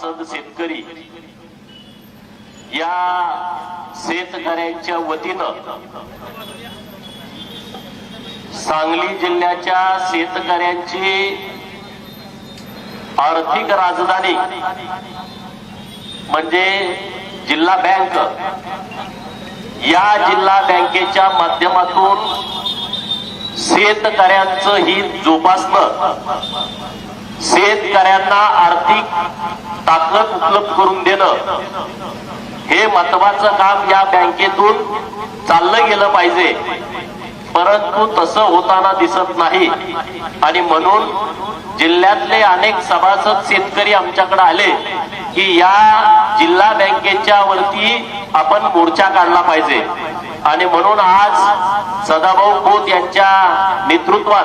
सद शेतकरी या शेतकऱ्यांच्या वतीनं सांगली जिल्ह्याच्या शेतकऱ्यांची आर्थिक राजधानी म्हणजे जिल्हा बँक. या जिल्हा बँकेच्या माध्यमातून शेतकऱ्यांचं हित जोपासणं शेतकऱ्यांना आर्थिक ताकद उपलब्ध करून देणं. हे महत्वाचं काम या बँकेतून चाललं गेलं पाहिजे. परंतु तसं होताना दिसत नाही. आणि म्हणून जिल्ह्यातले अनेक सभासद शेतकरी आमच्याकडे आले की या जिल्हा बँकेच्या वरती आपण मोर्चा काढला पाहिजे. आणि म्हणून आज सदाभाऊ खोत यांच्या नेतृत्वात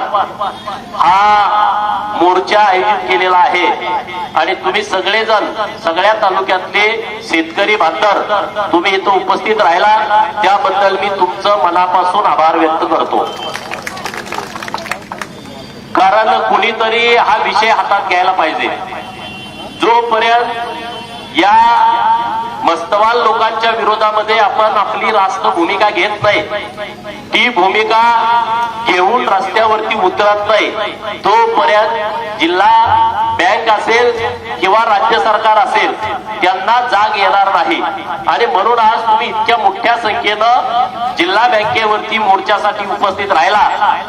हा मोर्चा आयोजित केलेला आहे. आणि तुम्ही सगळेजण सगळ्या तालुक्यातले शेतकरी बांधर तुम्ही इथं उपस्थित राहिला त्याबद्दल मी तुमचं मनापासून आभार व्यक्त करतो. कारण कुणीतरी हा विषय हातात घ्यायला पाहिजे. जोपर्यंत या मस्तवाल लोकांच्या विरोधामध्ये आपण आपली राष्ट्र भूमिका घेत नाही. ती भूमिका घेऊन रस्त्यावरती उतरत नाही. तोपर्यंत जिल्हा बँक असेल किंवा राज्य सरकार असेल त्यांना जाग येणार नाही. आणि म्हणून आज तुम्ही इतक्या मोठ्या संख्येनं जिल्हा बँकेवरती मोर्चासाठी उपस्थित राहिला.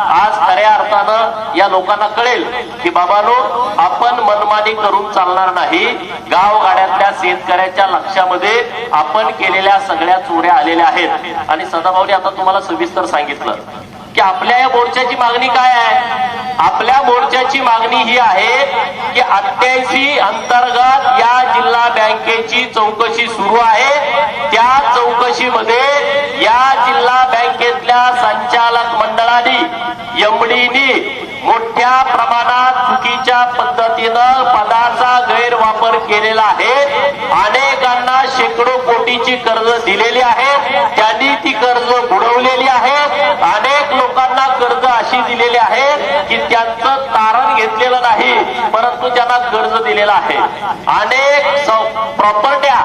आज खऱ्या अर्थानं या लोकांना कळेल की बाबानो आपण मनमानी करून चालणार नाही. गावगाड्यातल्या शेतकऱ्याच्या लक्षामध्ये आपण केलेल्या सगळ्या चोऱ्या आलेल्या आहेत. आणि सदाभाऊने आता तुम्हाला सविस्तर सांगितलं की आपल्या या मोर्चाची मागणी काय आहे? आपल्या मोर्चाची मागणी ही आहे की अठ्ठ्याऐंशी अंतर्गत या जिल्हा बँकेची चौकशी सुरू आहे. त्या चौकशीमध्ये या जिल्हा बँकेतल्या संचालक मंडळाने एमडीनी मोठ्या प्रमाणात चुकीच्या पद्धतीनं पदाचा गैरवापर केलेला आहे. अनेकांना शेकडो कोटीची कर्ज दिलेली आहे. त्यांनी ती कर्ज बुडवलेली आहे अनेक लोकांना कर्ज अशी दिलेली आहेत की त्यांचं तारण घेतलेलं नाही परंतु त्यांना कर्ज दिलेलं आहे. अनेक प्रॉपर्ट्या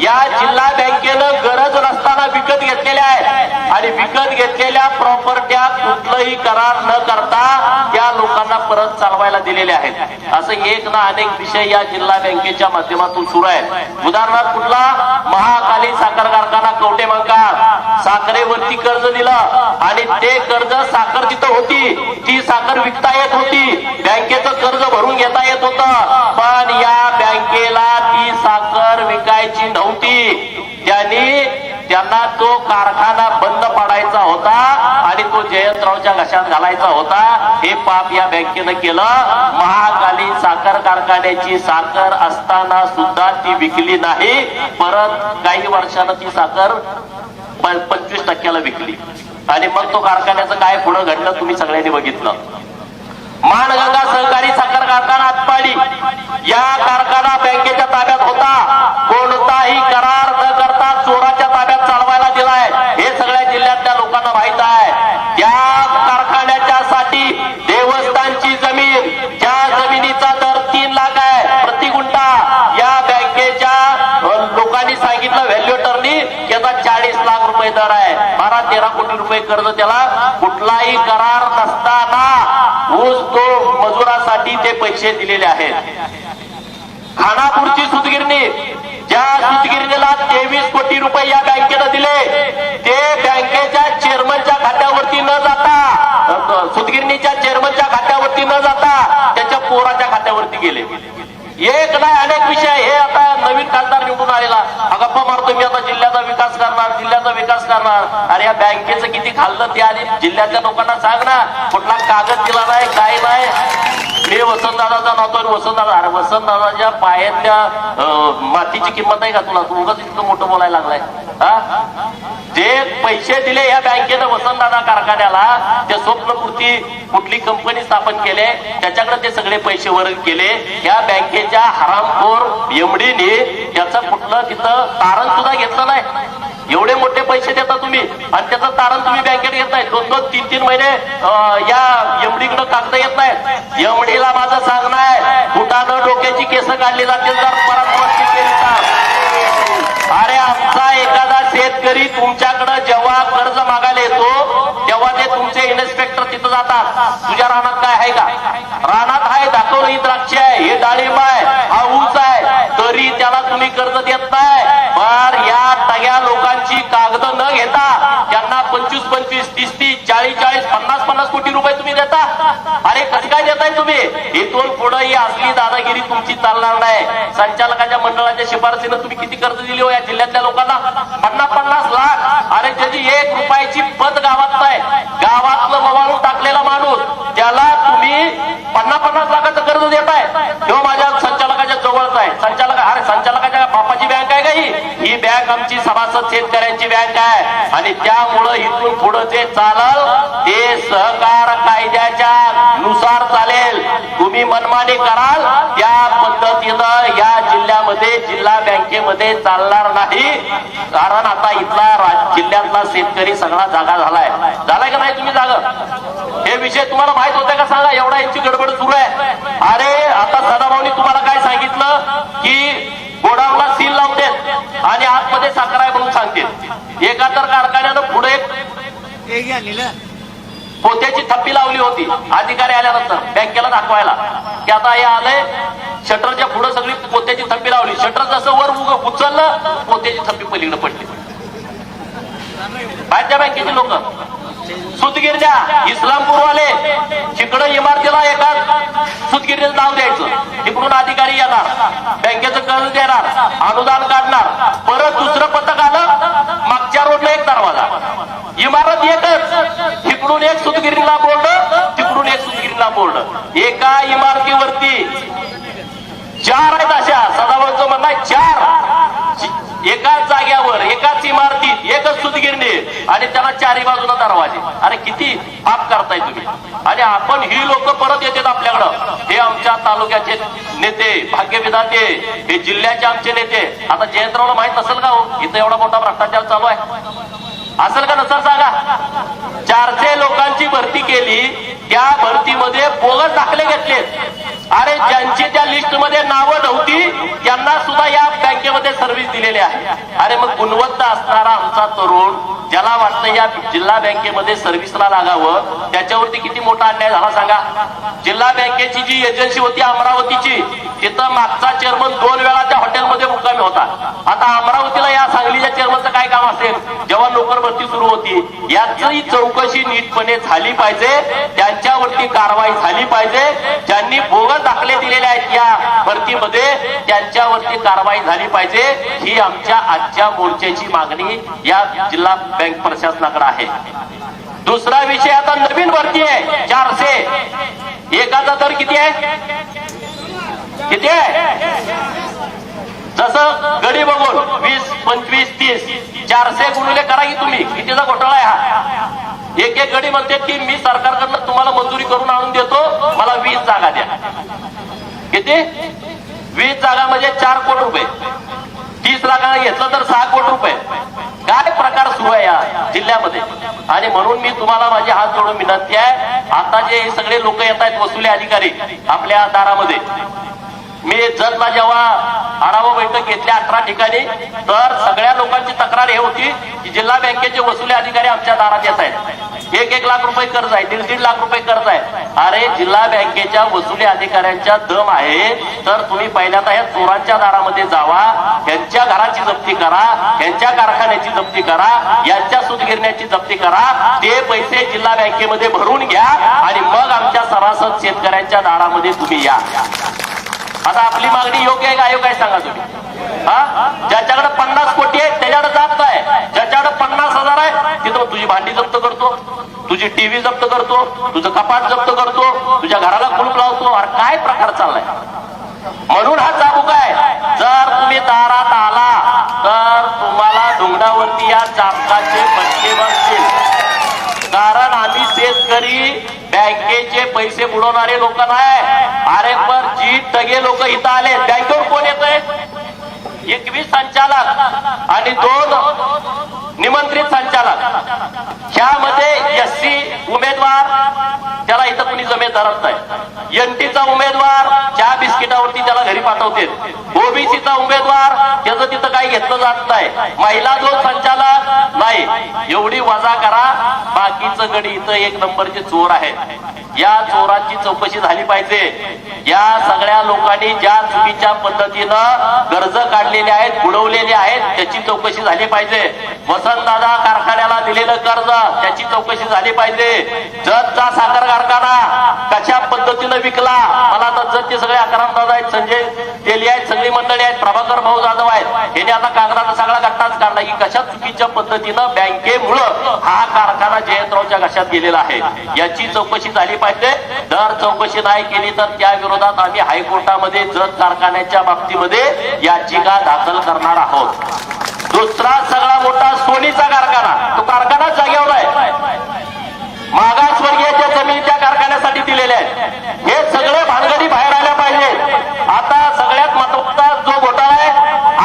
या जिल्हा बँकेनं गरज नसताना विकत घेतलेल्या आहेत. आणि विकत घेतलेल्या प्रॉपर्ट्या कुठलंही करार न करता त्या लोकांना परत चालवायला दिलेले आहेत. असं एक ना अनेक विषय या जिल्हा बँकेच्या माध्यमातून सुरू आहेत. उदाहरणार्थ कुठला महाकाली साखर कारखाना कवटे मंकार साखरेवरती कर्ज दिलं आणि ते कर्ज साखर तिथं होती. ती साखर विकता येत होती. बँकेचं कर्ज भरून घेता येत होतं. पण या बँकेला ती साखर विकायची नव्हती. त्यांनी त्यांना तो कारखाना बंद पाडायचा होता आणि तो जयंतरावच्या घशात घालायचा होता. हे पाप या बँकेनं केलं. महाकाली साखर कारखान्याची साखर असताना सुद्धा ती विकली नाही. परत काही वर्षानं ती साखर पंचवीस टक्क्याला विकली. आणि मग तो कारखान्याचं काय पुढं घडलं तुम्ही सगळ्यांनी बघितलं. माणगंगा सहकारी साखर कारखाना आटपाडी या कारखाना बँकेच्या ताब्यात होता. कोणताही करार आहे. हे सगळ्या जिल्ह्यातल्या लोकांना माहीत आहे. त्या कारखान्याच्या साठी देवस्थानची जमीन ज्या जमिनीचा दर तीन लाख आहे प्रति गुंठा या बँकेच्या लोकांनी सांगितलं व्हॅल्युएटरनी की आता चाळीस लाख रुपये दर आहे. बारा तेरा कोटी रुपये कर्ज त्याला कुठलाही करार नसताना ऊस तो मजुरासाठी ते पैसे दिलेले आहेत. खानापूरची सुतगिरणी ज्या सुतगिरणीला तेवीस कोटी रुपये या बँकेनं दिले ते बँकेच्या चेअरमनच्या खात्यावरती न जाता सुतगिरणीच्या चेअरमनच्या खात्यावरती न जाता त्याच्या पोराच्या खात्यावरती गेले. एक नाही अनेक विषय. हे आता नवीन खासदार निवडून आलेला. हा गप्पा मारतो मी आता जिल्ह्याचा विकास करणार जिल्ह्याचा विकास करणार. अरे या बँकेचं किती खाल्लं ते आणि जिल्ह्यातल्या लोकांना सांग ना. कुठला कागद दिला नाही काय नाही. हे वसंतदादाचा नातो आणि वसंतदादा अरे वसंतदादाच्या पायातल्या मातीची किंमत नाही का तुला? तू उगाच इतकं मोठं बोलायला लागलाय. हा? जे पैसे दिले या बँकेनं वसंतदादा कारखान्याला ते स्वप्नपूर्ती कुठली कंपनी स्थापन केले त्याच्याकडे ते सगळे पैसे वर्ग केले या बँकेच्या हरामखोर एमडीने त्याचं कुठलं तिथं तारण सुद्धा घेतलं नाही. एवढे मोठे पैसे देता आणि त्याचं तारण तुम्ही बँकेत येत नाही. दोन दोन तीन तीन महिने अं, या एमडीकडे कागद येत नाही. एमडीला माझं सांगणं आहे फुटानं डोक्याची केस काढली जातील जर परत केली तर अरे आमचा एखादा शेतकरी तुमच्याकडे जेव्हा कर्ज मागायला येतो तेव्हा ते तुमचे इन्स्पेक्टर तिथं जातात. तुझ्या रानात काय आहे का? रानात आहे दाखवलं ही द्राक्ष आहे हे डाळिंब आहे हा ऊस आहे. तरी त्याला तुम्ही कर्ज देत नाही. पण या सगळ्या लोकांची कागद न घेता त्यांना पंचवीस पंचवीस तीस तीस चाळीस चाळीस पन्नास पन्नास कोटी रुपये तुम्ही देता. अरे कसं काय देताय तुम्ही? इथून पुढे ही असली दादागिरी तुमची चालणार नाही. संचालकाच्या मंडळाच्या शिफारसीनं तुम्ही किती कर्ज दिली हो या जिल्ह्यातल्या लोकांना? पन्नास पन्नास लाख. अरे त्याची एक रुपयाची पद गावात नाही. गावातलं ववाळून टाकलेला माणूस त्याला तुम्ही पन्नास पन्नास लाखाचं कर्ज देताय तेव्हा माझ्या संचालकाच्या जवळच आहे संचालक अरे संचालकाच्या नाही. ही बँक आमची सभासद शेतकऱ्यांची बँक आहे. आणि त्यामुळं इथून पुढे जे चालल ते सहकार कायद्याच्या नुसार चालेल. तुम्ही मनमानी कराल त्या पद्धतीनं या जिल्ह्यामध्ये जिल्हा बँकेमध्ये चालणार नाही. कारण आता इथला जिल्ह्यातला शेतकरी सगळा जागा झालाय. झालाय का नाही तुम्ही जागा? हे विषय तुम्हाला माहीत होते का सांगा? एवढा यांची गडबड सुरू आहे. अरे आता सदाभाऊनी तुम्हाला काय सांगितलं की गोडाऊनला सील लावून देत आणि आतमध्ये साखर आहे म्हणून सांगतील एका तर कारखान्यानं पुढे एक हे घ्या लिहिलं पोत्याची थप्पी लावली होती. अधिकारी आल्यानंतर बँकेला दाखवायला. की आता हे आलंय शटरच्या पुढे सगळी पोत्याची थप्पी लावली. शटर जसं वर उग उचललं पोत्याची थप्पी पलीकडे पडली. बाहेरच्या बँकेचे लोक. सुतगिरण्या इस्लामपूरवाले. तिकडं इमारतीला एका सुतगिरीचं नाव द्यायचं. तिकडून अधिकारी येणार. बँकेचं कर्ज देणार. अनुदान काढणार. परत दुसरं पथक आलं. मागच्या रोडला एक दरवाजा. इमारत एकच. तिकडून एक सुतगिरीला बोर्ड तिकडून एक सुतगिरीला बोर्ड एका इमारतीवरती चार आहेत अशा. सदाभाऊचं म्हणणं आहे चार. एकाच जाग्यावर एकाच इमारतीत एकच सुतगिरणी. आणि त्याला चारी बाजूला दरवाजे. अरे किती पाप करताय तुम्ही. आणि आपण ही लोक परत येतात आपल्याकडं. हे आमच्या तालुक्याचे नेते भाग्यविधाते हे जिल्ह्याचे आमचे नेते. आता जयंतरावला माहीत नसेल का हो? इथं एवढा मोठा भ्रष्टाचार चालू आहे. असेल का नसेल सांगा? चारशे लोकांची भरती केली त्या भरतीमध्ये बोगस दाखले घेतलेत अरे ज्यांची त्या लिस्टमध्ये नावं नव्हती त्यांना सुद्धा या बँकेमध्ये सर्व्हिस दिलेली आहे. अरे मग गुणवत्ता असणारा आमचा तरुण ज्याला वाटतं या जिल्हा बँकेमध्ये सर्व्हिसला लागावं त्याच्यावरती किती मोठा अन्याय झाला सांगा. जिल्हा बँकेची जी एजन्सी होती अमरावतीची तिथं मागचा चेअरमन दोन वेळा त्या हॉटेलमध्ये मुक्कामी होता. आता अमरावतीला या सांगलीच्या चेअरमनचं काय काम असेल? जेव्हा नोकर भरती सुरू होती याची चौकशी नीटपणे झाली पाहिजे त्यांच्यावरती कारवाई झाली पाहिजे. ज्यांनी बोगस दाखले दिलेले आहेत या भरतीमध्ये त्यांच्यावरती कारवाई झाली पाहिजे. ही आमच्या आजच्या मोर्चाची मागणी या जिल्हा बँक प्रशासनाकडे आहे. दुसरा विषय आता नवीन भरती आहे. चारशे. एकाचा दर किती आहे? किती आहे? जसं गडी बघून वीस पंचवीस तीस. चारशे गुणिले करा की तुम्ही. कितीचा घोटाळा आहे हा? एक एक गडी म्हणते की मी सरकारकडनं तुम्हाला मंजुरी करून आणून देतो. मला वीस जागा द्या. किती? वीस जागा म्हणजे चार कोटी रुपये. तीस लाखाला घेतलं तर सहा कोटी रुपये. चालू आहे या जिल्ह्यामध्ये. आणि म्हणून मी तुम्हाला माझी हात जोडून विनंती आहे. आता जे सगळे लोक येत आहेत वसुली अधिकारी आपल्या दारामध्ये मी जतला जेव्हा आढावा बैठक घेतली अठरा ठिकाणी तर सगळ्या लोकांची तक्रार हे होती की जिल्हा बँकेचे वसुली अधिकारी आमच्या दारात येत आहेत. एक एक लाख रुपये कर्ज आहे दीड दीड लाख रुपये कर्ज आहे. अरे जिल्हा बँकेच्या वसुली अधिकाऱ्यांच्या दम आहे तर तुम्ही पहिल्यांदा या चोरांच्या दारामध्ये जावा यांच्या घराची जप्ती करा यांच्या कारखान्याची जप्ती करा यांच्या सुतगिरण्याची जप्ती करा ते पैसे जिल्हा बँकेमध्ये भरून घ्या आणि मग आमच्या सरासर शेतकऱ्यांच्या दारामध्ये तुम्ही या. आता आपली मागणी योग्य आहे का अयोग्य आहे सांगा तुम्ही. हा? ज्याच्याकडे पन्नास कोटी आहे त्याच्याकडे जात काय ज्याच्याकडे पन्नास हजार आहे तिथं तुझी भांडी जप्त करतो. तुझी टीव्ही जप्त करतो. तुझं कपाट जप्त करतो. तुझ्या घराला कुलूप लावतो. अरे काय प्रकार चाललाय? म्हणून हा चाबूक आहे. जर तुम्ही दारात आला तर तुम्हाला डोंगरावरती या चाबकाचे फटके बसतील कारण आम्ही शेतकरी बँकेचे पैसे बुडवणारे लोक नाही. अरे पण जी तगे लोक इथं आले. बँकेवर कोण येत आहे एकवीस संचालक आणि दोन निमंत्रित संचालक. ह्यामध्ये एससी उमेदवार त्याला इथं कुणी जमेदार नाही. एनटीचा उमेदवार चहा बिस्किटावरती त्याला घरी पाठवते ओबीसीचा उमेदवार त्याचं तिथं काही घेतलं जात नाही. महिला जो संचालक नाही एवढी वजा करा. बाकीचं गडी इथं एक नंबरचे चोर आहे या चोरांची चौकशी झाली पाहिजे. या सगळ्या लोकांनी ज्या चुकीच्या पद्धतीनं कर्ज काढलेले आहेत बुडवलेले आहेत त्याची चौकशी झाली पाहिजे. वसंतदादा कारखान्याला दिलेलं कर्ज त्याची चौकशी झाली पाहिजे. जतचा साखर कारखाना कशा पद्धतीनं विकला. मला तर जतचे सगळे अकराम दादा आहेत संजय तेली आहेत सगळी मंडळी आहेत प्रभाकर भाऊ जाधव आहेत. यांनी आता कागदाचा सगळा गट्टाच काढला. की कशा चुकीच्या पद्धतीनं बँकेमुळं हा कारखाना जयंतरावच्या घशात गेलेला आहे? याची चौकशी झाली पाहिजे. दर चौकशी नाही केली तर त्या विरोधात आम्ही हायकोर्टामध्ये जत कारखान्याच्या बाबतीमध्ये याचिका दाखल करणार आहोत. दुसरा सगळा मोठा सोनीचा कारखाना. तो कारखाना जागेवर आहे. मागासवर्गीयाच्या जमिनीच्या त्या कारखान्यासाठी दिलेल्या आहेत. हे सगळे भानगडी बाहेर आल्या पाहिजे. आता सगळ्यात महत्त्वाचा जो घोटाळा आहे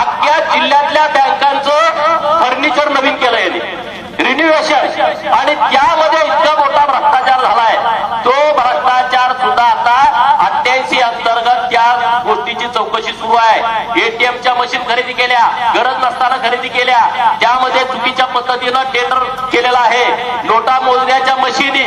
अख्ख्या जिल्ह्यातल्या बँकांचं फर्निचर नवीन केलं यांनी. रिन्युएशन आणि त्यामध्ये इतका मोठा भ्रष्टाचार झालाय. तो भ्रष्टाचार सुद्धा आता अठ्ठ्याऐंशी अंतर्गत त्या गोष्टीची चौकशी सुरू आहे. एटीएमच्या मशीन खरेदी केल्या गरज नसताना खरेदी केल्या. त्यामध्ये चुकीच्या पद्धतीनं टेंडर केलेला आहे. नोटा मोजण्याच्या मशीनी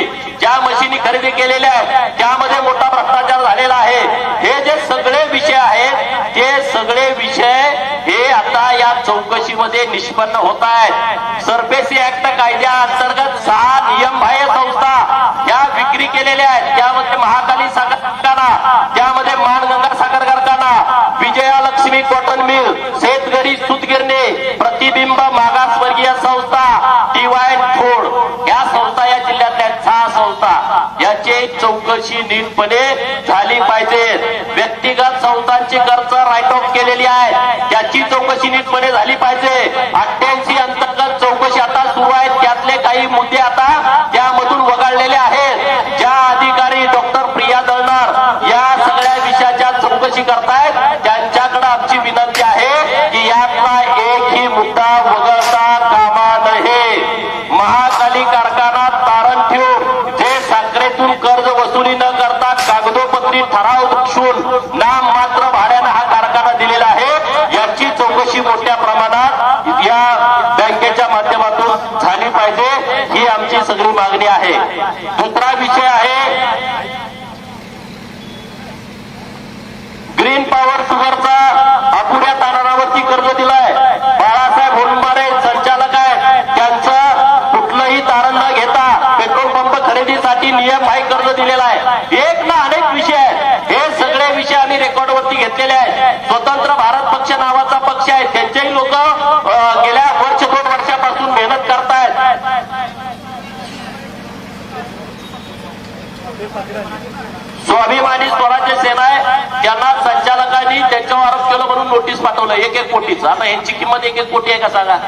ज्या मशिनी खरेदी केलेल्या आहेत त्यामध्ये मोठा भ्रष्टाचार झालेला आहे हे जे सगळे विषय आहेत ते सगळे विषय हे आता या चौकशीमध्ये निष्पन्न होत आहेत. सरफेसी ऍक्ट कायद्या अंतर्गत सहा नियम बाह्य संस्था या विक्री केलेल्या आहेत. त्यामध्ये महाकाली साखर कारखाना त्यामध्ये मानगंगा साखर कारखाना विजया लक्ष्मी कॉटन मिल शेतकरी सूतगिरणे प्रतिबिंब मागासवर्गीय संस्था डिवाइन फूड या संस्था या जिल्ह्यातल्या आहेत, सहा संस्था याची चौकशी नीटपणे झाली पाहिजे. व्यक्तिगत संस्थांची कर्ज राईट ऑफ केलेली आहे. त्याची चौकशी नीटपणे झाली पाहिजे. अठ्ठ्याऐंशी अंतर्गत चौकशी आता सुरू आहे त्यातले काही मुद्दे आता ठराव दर्शवून नाम मात्र भाड्यानं हा कारखाना दिलेला आहे. याची चौकशी मोठ्या प्रमाणात या बँकेच्या माध्यमातून झाली पाहिजे. ही आमची सगळी मागणी आहे. दुसरा विषय आहे ग्रीन पॉवर शुगरचा अपुऱ्या तारणावरती कर्ज दिलाय. बाळासाहेब होलमारे संचालक आहे त्यांचं कुठलंही तारण न घेता पेट्रोल पंप खरेदीसाठी नियम आहे कर्ज दिलेला आहे एक ना अनेक विषय आहेत हे सगळे विषय आम्ही रेकॉर्डवरती घेतलेले आहेत. स्वतंत्र भारत पक्ष नावाचा पक्ष आहे. त्यांचेही लोक गेल्या वर्ष दोन वर्षापासून मेहनत करतायत. स्वाभिमानी स्वराज्य सेना आहे. त्यांना संचालकांनी त्यांच्यावर आरोप केलं म्हणून नोटीस पाठवलं. एक एक कोटीच. आता यांची किंमत एक एक कोटी आहे का सांगा?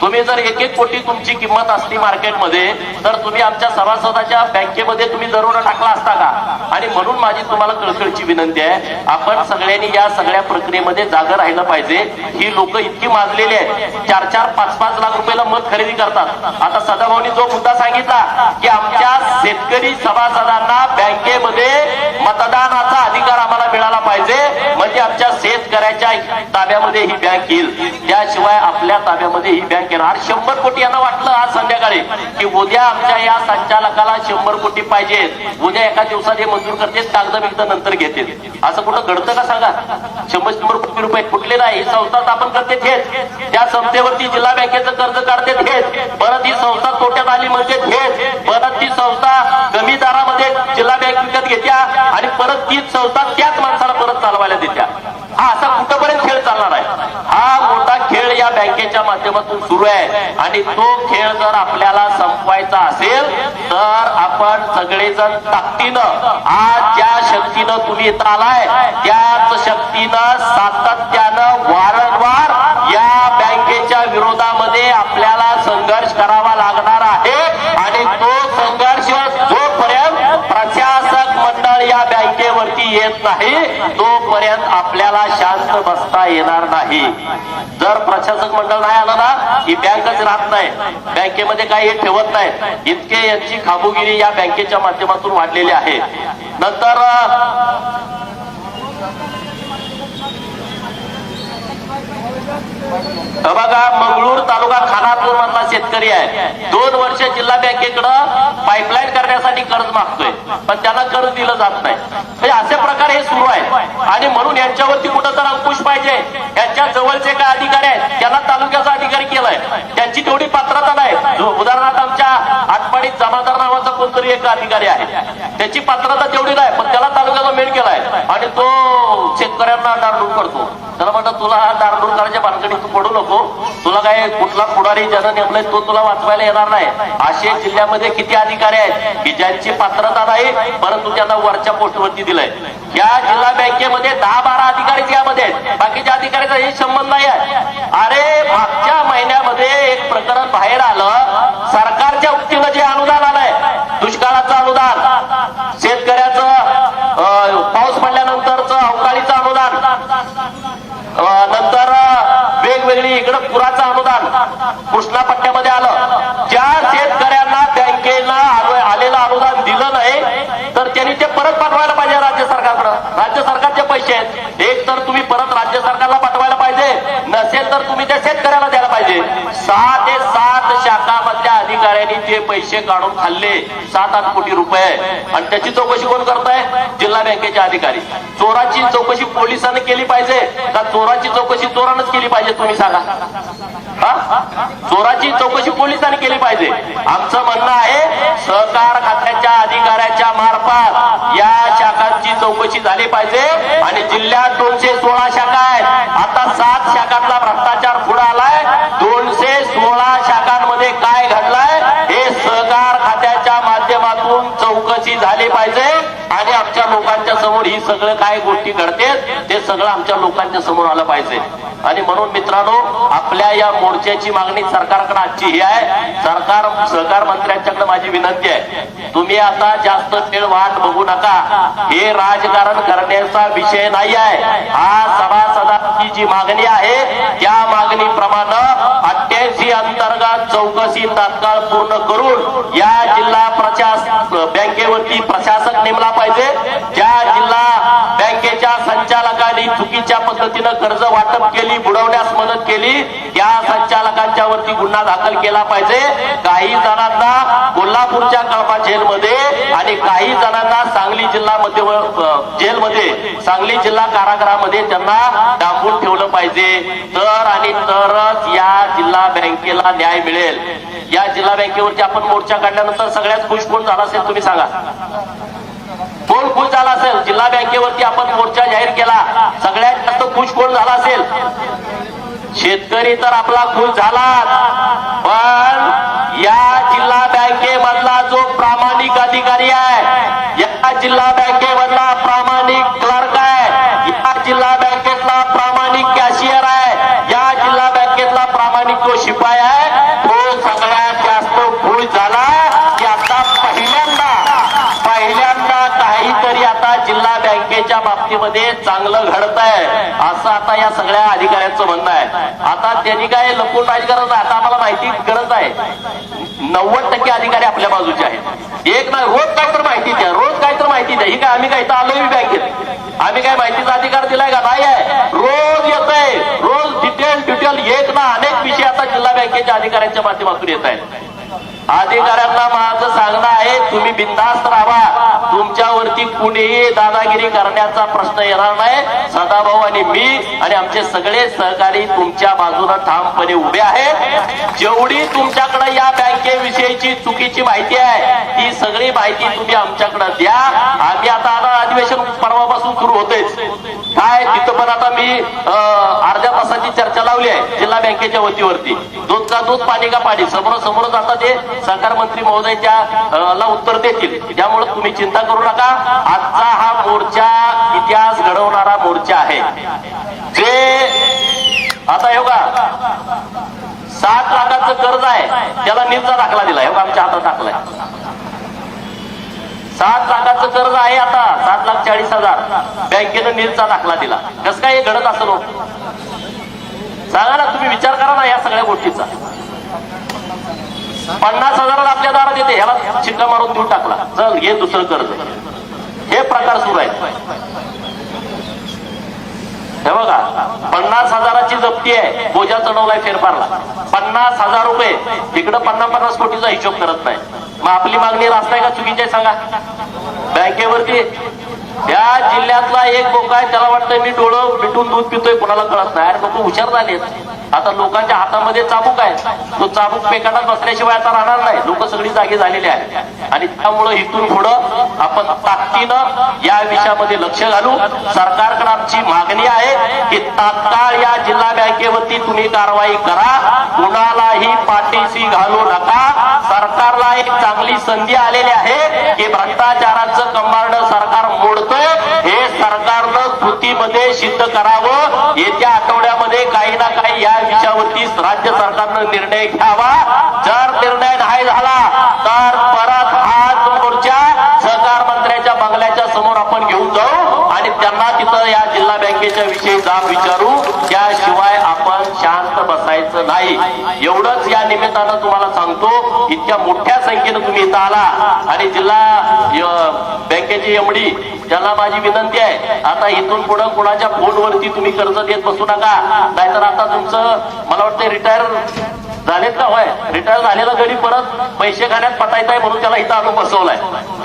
तुम्ही जर एक एक कोटी तुमची किंमत असली मार्केटमध्ये तर तुम्ही आमच्या सभासदाच्या बँकेमध्ये तुम्ही दरोडा टाकला असता का? आणि म्हणून माझी तुम्हाला कळकळची विनंती आहे आपण सगळ्यांनी या सगळ्या प्रक्रियेमध्ये जागं राहिलं पाहिजे. ही लोक इतकी माजलेली आहेत. चार चार पाच पाच लाख रुपयाला मत खरेदी करतात. आता सदाभाऊनी जो मुद्दा सांगितला की आमच्या शेतकरी सभासदांना बँकेमध्ये मतदानाचा अधिकार आम्हाला मिळाला पाहिजे म्हणजे आमच्या शेतकऱ्याच्या ताब्यामध्ये ही बँक येईल. त्याशिवाय आपल्या ताब्यामध्ये ही बँक येणार शंभर कोटी यांना वाटलं आज संध्याकाळी की उद्या आमच्या या संचालकाला शंभर कोटी पाहिजे. उद्या एका दिवसात हे मंजूर करते कागद बिगद नंतर घेते असं कुठं घडतं का सांगा? शंभर शंभर कोटी रुपये कुठले नाही. ही संस्था स्थापन करते थेट. त्या संस्थेवरती जिल्हा बँकेचं कर्ज काढते थेट. परत ही संस्था तोट्यात आली म्हणजे थेट. परत ती संस्था कमी दरामध्ये जिल्हा बँक विकत घेत्या आणि परत तीच संस्था त्याच माणसाला परत चालवायला देत्या हा असा कुठपर्यंत खेळ चालणार आहे हा मोठा खेळ माध्यमातून सुरू आहे. आणि तो खेळ जर आपल्याला संपवायचा असेल तर आपण सगळेजण ताकदीनं आज ज्या शक्तीनं तुम्ही इथं आलाय त्याच शक्तीनं सातत्यानं वारंवार या बँकेच्या विरोधामध्ये आपल्याला संघर्ष करावा लागतो आहे आणि तो संघर्ष जोपर्यंत प्रशासक मंडळ या बँकेवरती येत नाही तोपर्यंत आपल्याला शांत बसता येणार नाही. जर प्रशासक मंडळ नाही आलं ना ही बँकच राहत नाही बँकेमध्ये काही हे ठेवत नाही इतके यांची खाबुगिरी या बँकेच्या माध्यमातून वाढलेली आहे. नंतर बघा मंगळूर तालुका खानापूर मधला शेतकरी आहे. दोन वर्ष जिल्हा बँकेकडं पाईपलाईन करण्यासाठी कर्ज मागतोय. पण त्याला कर्ज दिलं जात नाही. म्हणजे असे प्रकार हे सुरू आहे आणि म्हणून यांच्यावरती कुठं तर अंकुश पाहिजे. यांच्या जवळचे काय अधिकारी आहेत. त्यांना तालुक्याचा अधिकारी केलाय. त्यांची तेवढी पात्रता नाही. उदाहरणार्थ आमच्या आटपाडीत जमादार नावाचा कोणतरी एक अधिकारी आहे. त्याची पात्रता तेवढी नाही पण त्याला तालुक्याचा मेड केलाय. आणि तो शेतकऱ्यांना दारदूर करतो. त्याला म्हणतात तुला हा डारडूर करायच्या भानगडीत तू पडू नको. तुला काय कुठला पुढारी ज्यानं नेमलाय तो तुला वाचवायला येणार नाही. असे जिल्ह्यामध्ये किती अधिकारी आहेत की ज्यांची पात्रता नाही परंतु त्यांना वरच्या पोस्टवरती दिलंय. या जिल्हा बँकेमध्ये दहा बारा अधिकारी यामध्ये. आहेत बाकीच्या अधिकाऱ्याचा हे संबंध नाही आहे. अरे मागच्या महिन्यामध्ये एक प्रकरण बाहेर आलं. सरकारच्या वतीनं जे अनुदान आलंय दुष्काळाचं अनुदान शेतकऱ्याचं अं, पाऊस पडल्यानंतरचं अवकाळीचं अनुदान अं, नंतर अं, वेगवेगळी इकडं पुराचं अनुदान कृष्णा पट्ट्यामध्ये आलं ज्या शेतकऱ्यांना बँकेला आलो- आलेलं अनुदान दिलं नाही तर त्यांनी ते परत पाठवायला पाहिजे राज्य सरकारकडं. राज्य सरकारचे पैसे आहेत. एक तर तुम्ही परत राज्य सरकारला पाठवायला पाहिजे. नसेल तर तुम्ही त्या शेतकऱ्याला द्यायला पाहिजे. सहा ते सात शाखामधल्या अधिकाऱ्यांनी जे पैसे काढून खाल्ले. सात आठ कोटी रुपये. आणि त्याची चौकशी कोण करताय? जिल्हा बँकेचे अधिकारी. चोराची चौकशी पोलिसांनी केली पाहिजे. का चोराची चौकशी चोरानच केली पाहिजे तुम्ही सांगा? चोराची चौकशी पोलिसांनी केली पाहिजे. आमचं म्हणणं आहे सहकार खात्याच्या अधिकाऱ्याच्या मार्फत या शाखांची चौकशी झाली पाहिजे. आणि जिल्ह्यात दोनशे सोळा शाखा आहेत. आता सात शाखांतला भ्रष्टाचार पुढे आलाय. दोनशे सोळा शाखांमध्ये काय घडलाय? हे सहकार खात्याच्या माध्यमातून चौकशी झाली पाहिजे. आणि आमच्या लोकांना समोर ही सगळं काय गोष्टी घडते ते सगळं आमच्या लोकांच्या समोर आलं पाहिजे. आणि म्हणून मित्रांनो आपल्या या मोर्चाची मागणी सरकारकडे आजची ही आहे. सरकार सहकार मंत्र्यांच्याकडे माझी विनंती आहे. तुम्ही आता जास्त वेळ वाट बघू नका. हे राजकारण करण्याचा विषय नाही आहे. हा सभासदांची जी मागणी आहे त्या मागणीप्रमाणे अठ्ठ्याऐंशी अंतर्गत चौकशी तात्काळ पूर्ण करून या जिल्हा प्रशास बँकेवरती प्रशासक नेमला पाहिजे. ज्या जिल्हा बँकेच्या संचालकांनी चुकीच्या पद्धतीनं कर्ज वाटप केली बुडवण्यास मदत केली त्या संचालकांच्या वरती गुन्हा दाखल केला पाहिजे. काही जणांना कोल्हापूरच्या कळपा जेलमध्ये आणि काही जणांना सांगली जिल्हा मध्य जेलमध्ये सांगली जिल्हा कारागृहामध्ये त्यांना डांबून ठेवलं पाहिजे. तर आणि तरच या जिल्हा बँकेला न्याय मिळेल. या जिल्हा बँकेवरती आपण मोर्चा काढल्यानंतर सगळ्यात खुश कोण झाला असेल तुम्ही सांगा. कोण खुश झाला असेल? जिल्हा बँकेवरती आपण मोर्चा जाहीर केला. सगळ्यात जास्त खुश कोण झाला असेल? शेतकरी तर आपला खुश झाला. पण या जिल्हा बँकेमधला जो प्रामाणिक अधिकारी आहे या जिल्हा बँकेमधला प्रामाणिक क्लर्क आहे या जिल्हा बँकेतला प्रामाणिक कॅशियर आहे या जिल्हा बँकेतला प्रामाणिक जो शिपाई आहे तो सगळ्यात जास्त खुश झाला की आता पहिल्यांदा पहिल्यांदा काहीतरी आता जिल्हा बँकेच्या मध्ये चांगलं घडत आहे असं आता या सगळ्या अधिकाऱ्यांचं म्हणणं आहे. आता त्यांनी काय लपून नाही. आता आम्हाला माहिती गरज आहे. नव्वद टक्के अधिकारी आपल्या बाजूचे आहेत. एक नाही रोज काय तर माहिती द्या. रोज काय तर माहिती द्या. ही काय आम्ही काय तर आलोय बँकेत? आम्ही काय माहितीचा अधिकार दिलाय का? नाही आहे. रोज येत आहे रोज डिटेल डिटेल एक ना अनेक विषय आता जिल्हा बँकेच्या अधिकाऱ्यांच्या माध्यमातून येत आहेत. अधिकाऱ्यांना माझं सांगणं आहे तुम्ही बिंदास्त राहा. तुमच्यावरती कुणीही दादागिरी करण्याचा प्रश्न येणार नाही. सदाभाऊ आणि मी आणि आमचे सगळे सहकारी तुमच्या बाजूने ठामपणे उभे आहेत. जेवढी तुमच्याकडे या बँकेविषयीची चुकीची माहिती आहे ती सगळी माहिती तुम्ही आमच्याकडे द्या. आम्ही आता आता अधिवेशन परवापासून सुरू होतेच काय तिथं पण आता मी अर्ध्या तासाची चर्चा लावली आहे जिल्हा बँकेच्या वतीवरती. दूध का दूध पाणी का पाणी समोर समोरच आता ते सहकार मंत्री महोदयच्या ला उत्तर देतील. त्यामुळे तुम्ही चिंता करू नका. आजचा हा मोर्चा इतिहास घडवणारा मोर्चा आहे. जे आता हे बघा सात लाखाचं कर्ज आहे. त्याला नीलचा दाखला दिला हे आमच्या हातात दाखलाय सात लाखाचं कर्ज आहे आता. सात लाख चाळीस हजार. बँकेनं निर्चा दाखला दिला. कसं काय हे घडत असं सांगा ना तुम्ही विचार करा ना या सगळ्या गोष्टीचा. पन्नास हजारात आपल्या दारात येते. ह्याला शिक्का मारून देऊन टाकला. चल घे दुसरं कर्ज. हे प्रकार सुरू आहेत. हे बघा पन्नास हजाराची जप्ती आहे. बोजा चढवलाय फेरफारला. पन्नास हजार रुपये. इकडं पन्नास पन्नास कोटीचा हिशोब करत नाही. मग आपली मागणी रास्त आहे का? चुकीची आहे सांगा. बँकेवरती त्या जिल्ह्यातला एक बोका आहे. त्याला वाटतंय मी डोळं मिटून दूध पितोय. कोणाला कळत नाही. अरे लोक हुशार झालेत. आता लोकांच्या हातामध्ये चाबूक आहे. तो चाबूक पेकाटात बसल्याशिवाय आता राहणार नाही. लोक सगळी जागी झालेली आहेत. आणि त्यामुळं इथून पुढं आपण ताकदीनं या विषयामध्ये लक्ष घालू. सरकारकडे आमची मागणी आहे की तात्काळ या जिल्हा बँकेवरती तुम्ही कारवाई करा. कुणालाही पाठीशी घालू नका. सरकारला एक चांगली संधी आलेली आहे की भ्रष्टाचाराचं कंबारड सरकार मोडतोय. हे सरकारनं कृतीमध्ये सिद्ध करावं. येत्या आठवड्यामध्ये काही ना काही या विषयावरती राज्य सरकारनं निर्णय घ्यावा. जर निर्णय नाही झाला तर परत आज मोर्चा सहकार मंत्र्याच्या बंगल्याच्या समोर आपण घेऊन जाऊ आणि त्यांना तिथं या जिल्हा बँकेच्या विषयी जाब विचारू. त्याशिवाय बसायचं नाही. एवढंच या निमित्तानं तुम्हाला सांगतो इतक्या मोठ्या संख्येनं तुम्ही इथं आला. आणि जिल्हा बँकेची एमडी त्यांना माझी विनंती आहे आता इथून पुढे कुणाच्या फोनवरती तुम्ही कर्ज देत बसू नका. नाहीतर आता तुमचं मला वाटतं रिटायर झालेत का? होय. रिटायर झालेला गडी परत पैसे खाण्यात पटायचं आहे म्हणून त्याला इथं आणून बसवलाय.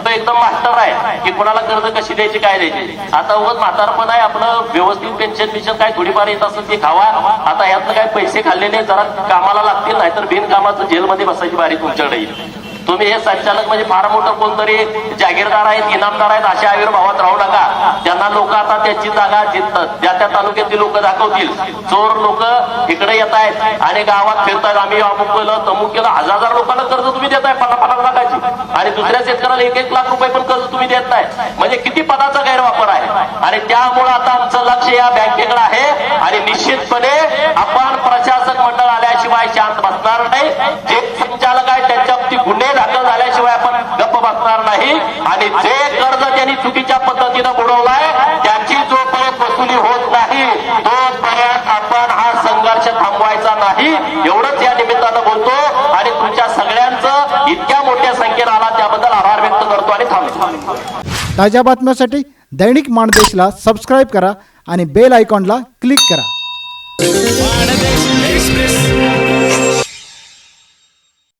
तो एकदम मास्टर आहे की कोणाला कर्ज कशी द्यायची काय द्यायची. आता उगत म्हातारपण आहे आपलं व्यवस्थित पेन्शन बिन्शन काय थोडीफार येत असेल ते खावा. आता यातनं काय पैसे खाल्लेले जरा कामाला लागतील नाहीतर बिनकामाचं जेलमध्ये बसायची बारी तुमच्याकडे येईल. तुम्ही हे संचालक म्हणजे फार मोठं कोणतरी जागीरदार आहेत इनामदार आहेत अशा आविर्भावात राहू नका. त्यांना लोक आता त्याची जागा ज्या त्या तालुक्यातील लोक दाखवतील. चोर लोक इकडे येत आहेत आणि गावात फिरतात आम्ही अमुक केलं तमुक केलं. हजार हजार लोकांना कर्ज तुम्ही देताय पन्नास पन्नास लाखाची. आणि दुसऱ्या शेतकऱ्याला एक एक लाख रुपये पण कर्ज तुम्ही देत नाही. म्हणजे किती पदाचा गैरवापर आहे? आणि त्यामुळं आता आमचं लक्ष या बँकेकडे आहे. आणि निश्चितपणे आपण प्रशासक मंडळ आल्याशिवाय शांत बसणार नाही जे संचालक आहे त्यांच्यावरती गुन्हे दाखल झाल्याशिवाय आपण गप्प बसणार नाही आणि जे कर्ज त्यांनी चुकीच्या पद्धतीनं बुडवलाय त्याची जोपर्यंत वसुली होत नाही तोपर्यंत आपण हा संघर्ष थांबवायचा नाही. एवढंच या निमित्तानं बोलतो आणि तुमच्या सगळ्यांचं इतक्या मोठ्या संख्येनं आला त्याबद्दल आभार व्यक्त करतो आणि थांबतो. ताज्या बातम्यांसाठी दैनिक माणदेशला सबस्क्राईब करा आणि बेल आयकॉनला क्लिक करा.